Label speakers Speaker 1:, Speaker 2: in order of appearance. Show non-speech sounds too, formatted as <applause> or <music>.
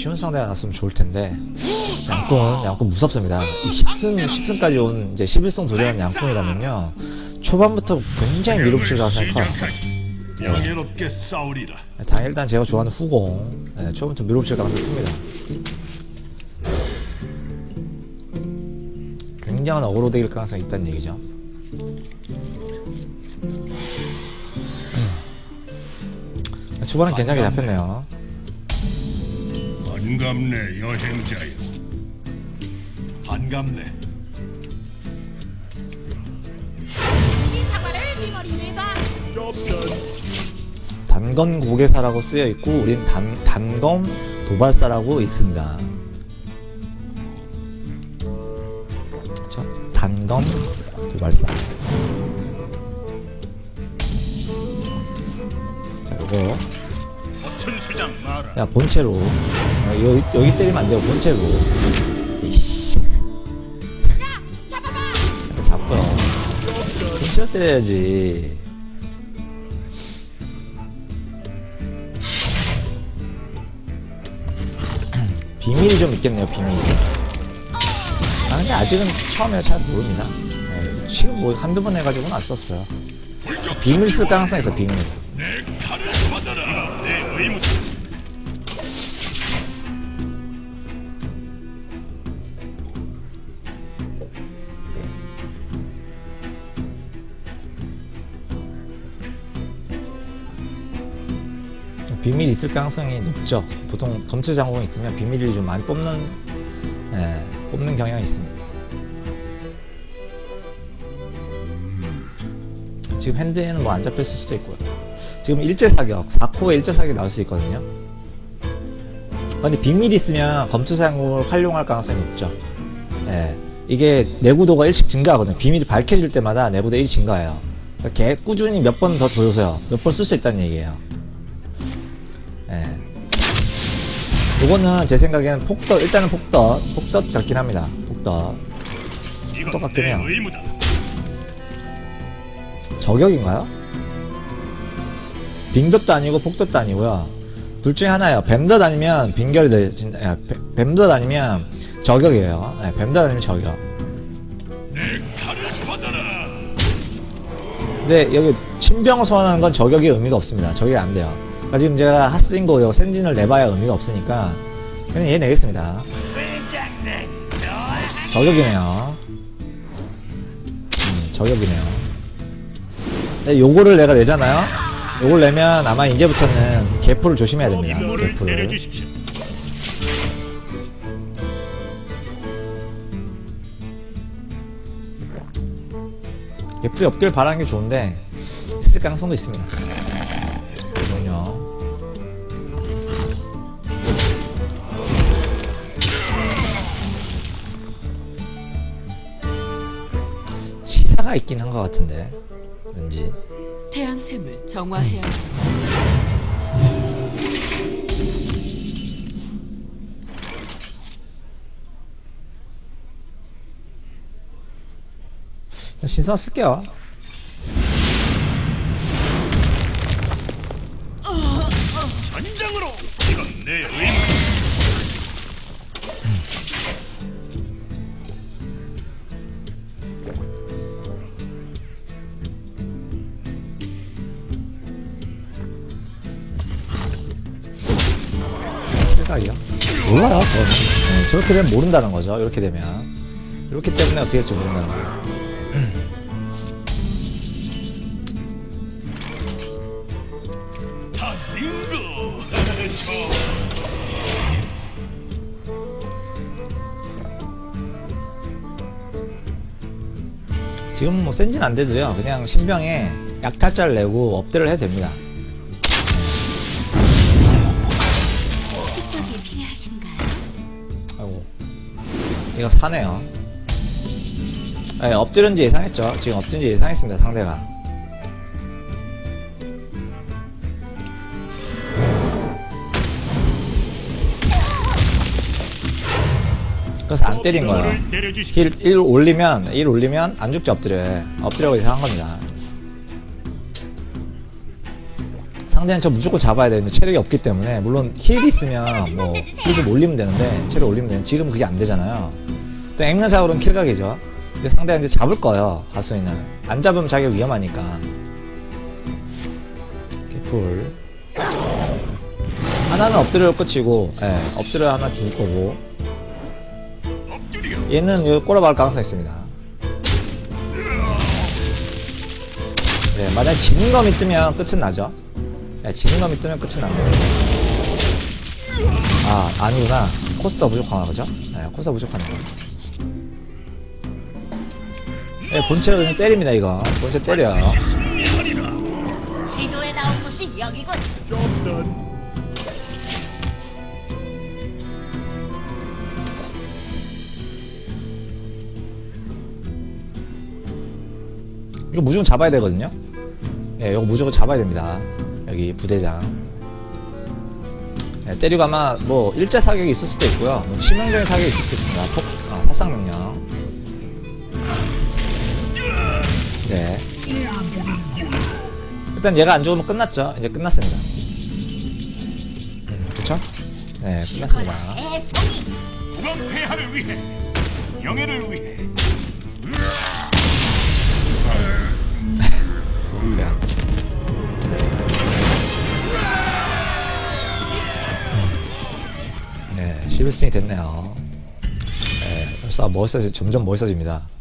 Speaker 1: 쉬운 상대가 났으면 좋을 텐데 양궁은 양궁 무섭습니다. 이 10승 10승까지 온 이제 11승 도전한 양궁이라면요 초반부터 굉장히 생각해요.
Speaker 2: 명예롭게 싸우리라.
Speaker 1: 당 일단 제가 좋아하는 후공 네, 초반부터 밀어붙일 가능성이 큽니다. 굉장한 어그로되길 가능성이 있다는 얘기죠. 음. 초반은 괜찮게 잡혔네요.
Speaker 2: 반갑네 여행자여. 반갑네.
Speaker 3: 이 사과를 빙어리입니다.
Speaker 1: 단검 고개사라고 쓰여 있고 우린 단, 단검 도발사라고 읽습니다. 그쵸? 단검 도발사. 자, 요거. 야, 본체로. 어, 여기, 여기 때리면 안 돼요, 본체로. 이씨. 잡고요. 본체로 때려야지. <clears throat> 비밀이 좀 있겠네요, 비밀이. 아, 근데 아직은 처음에 잘 모릅니다. 네, 지금 뭐 한두 번 해가지고는 알수 없어요. 비밀 쓸 가능성이 있어, 비밀.
Speaker 2: 의무.
Speaker 1: 비밀이 있을 가능성이 높죠. 보통 검수 장군이 있으면 비밀을 좀 많이 뽑는, 예, 뽑는 경향이 있습니다. 지금 핸드에는 뭐 안 잡혔을 수도 있고요. 지금 일제 사격, 4코에 일제 사격 나올 수 있거든요. 아, 근데 비밀이 있으면 장군을 활용할 가능성이 높죠. 예. 이게 내구도가 일씩 증가하거든요. 비밀이 밝혀질 때마다 내구도 1 증가해요. 그러니까 개 꾸준히 몇 번더 줘보세요. 몇 번 쓸 수 있다는 얘기예요. 예. 요거는 제 생각에는 폭덧, 일단은 폭덧, 폭덧 같긴 합니다. 폭덧. 똑같긴
Speaker 2: 내
Speaker 1: 해요. 저격인가요? 빙덧도 아니고 폭덧도 아니고요. 둘 중에 하나예요. 뱀덧 아니면 빙결이 야, 뱀- 뱀덧 아니면 저격이에요. 네, 뱀덧 아니면 저격. 근데 여기 신병을 소환하는 건 저격의 의미가 없습니다. 저격이 안 돼요. 그러니까 지금 제가 요 센진을 내봐야 의미가 없으니까 그냥 얘 내겠습니다. 저격이네요. 음, 저격이네요. 근데 요거를 내가 내잖아요. 요걸 내면 아마 이제부터는 개프를 조심해야 됩니다.
Speaker 2: 내려주십시오.
Speaker 1: 개풀이 없길 바라는 게 좋은데 있을 가능성도 있습니다. 그럼요. 시사가 있긴 한 것 같은데 왠지
Speaker 4: 태양샘을 정화해야 합니다.
Speaker 1: 신사 쓸게요. 실각이요? 몰라요. 저는. 네, 저렇게 되면 모른다는 거죠. 이렇게 되면 이렇기 때문에 어떻게 될지 모른다는 거예요. 지금 뭐 센진 안 돼도요. 그냥 신병에 약탈자를 내고 업대를 해도 됩니다. 이거 사네요. 네, 엎드린지 예상했죠. 지금 엎드린지 예상했습니다, 상대가. 그래서 안 때린.
Speaker 2: 임무를 내려주십시오.
Speaker 1: 1, 1 올리면, 1 올리면 안 죽지 엎드려. 엎드려고 예상한 겁니다. 상대는 저 무조건 잡아야 되는데 체력이 없기 때문에 물론 힐이 있으면 뭐 힐 좀 올리면 되는데 체력 올리면 되는데 지금 그게 안 되잖아요. 또 앵무사으로는 킬각이죠. 근데 상대가 이제 잡을 거예요. 하수이는 안 잡으면 자기가 위험하니까. 개풀. 하나는 엎드려 끝이고, 예, 엎드려 하나 줄 거고. 얘는 꼬라박을 가능성이 있습니다. 네, 만약 지는 검이 뜨면 끝은 나죠. 네, 지는 검이 뜨면 끝은 납니다. 아, 아니구나. 코스터 부족하나 보죠? 네, 코스터 부족하네. 네, 본체로 그냥 때립니다, 이거. 본체.
Speaker 3: 지도에 나온 곳이 여기군.
Speaker 1: 이거 무조건 잡아야 되거든요. 예, 이거 무조건 잡아야 됩니다. 여기 부대장. 예, 때리고 아마 뭐 일제 사격이 있을 수도 있고요. 뭐 치명적인 사격이 있을 수도 있습니다. 폭, 아, 사상 명령. 네. 일단 얘가 안 죽으면 끝났죠. 이제 끝났습니다. 음, 그쵸? 네, 끝났습니다.
Speaker 2: 국왕 폐하를 위해 명예를 위해
Speaker 1: 그냥. 네, 11승이 됐네요. 네, 벌써 멋있어지, 점점 멋있어집니다.